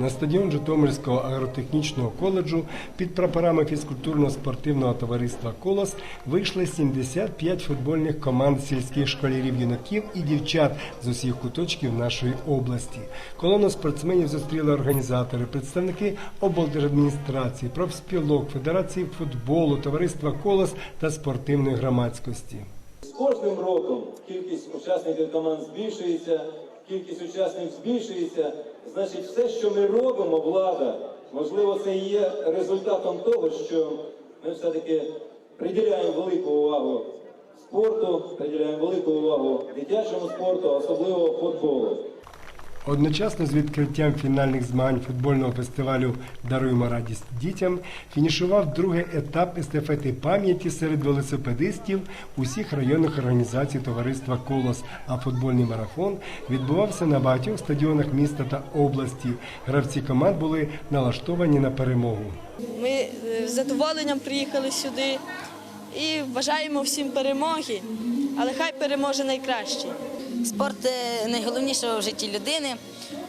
На стадіон Житомирського агротехнічного коледжу під прапорами фізкультурно-спортивного товариства Колос вийшли 75 футбольних команд сільських школярів, юнаків і дівчат з усіх куточків нашої області. Колону спортсменів зустріли організатори, представники облдержадміністрації, профспілок, Федерації футболу, товариства Колос та спортивної громадськості. З кожним роком кількість учасників команд збільшується, кількість учасників збільшується. Значить, все, що ми робимо, влада, можливо, це і є результатом того, що ми все-таки приділяємо велику увагу спорту, приділяємо велику увагу дитячому спорту, особливо футболу. Одночасно з відкриттям фінальних змагань футбольного фестивалю Даруємо радість дітям фінішував другий етап естафети пам'яті серед велосипедистів усіх районних організацій товариства Колос. А футбольний марафон відбувався на багатьох стадіонах міста та області. Гравці команд були налаштовані на перемогу. Ми е, з задоволенням приїхали сюди і бажаємо всім перемоги, але хай переможе найкращий. Спорт е, найголовніше в житті людини.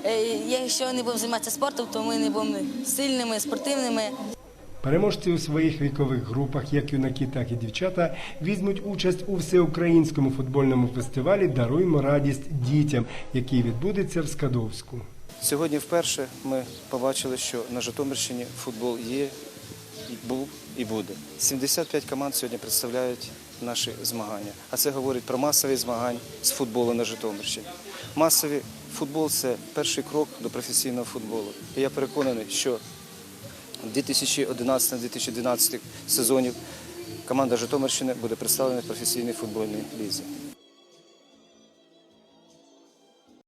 Е, Якщо не будемо займатися спортом, то ми не будемо сильними, спортивними. Переможці у своїх вікових групах, як юнаки, так і дівчата, візьмуть участь у всеукраїнському футбольному фестивалі Даруємо радість дітям, який відбудеться в Скадовську. Сьогодні вперше ми побачили, що на Житомирщині футбол є, був і буде. 75 команд сьогодні представляють наші змагання. А це говорить про масові змагання з футболу на Житомирщині. Масовий футбол це перший крок до професійного футболу. І я переконаний, що в 2011-2012 сезонів команда Житомирщини буде представлена в професійній футбольній лізі.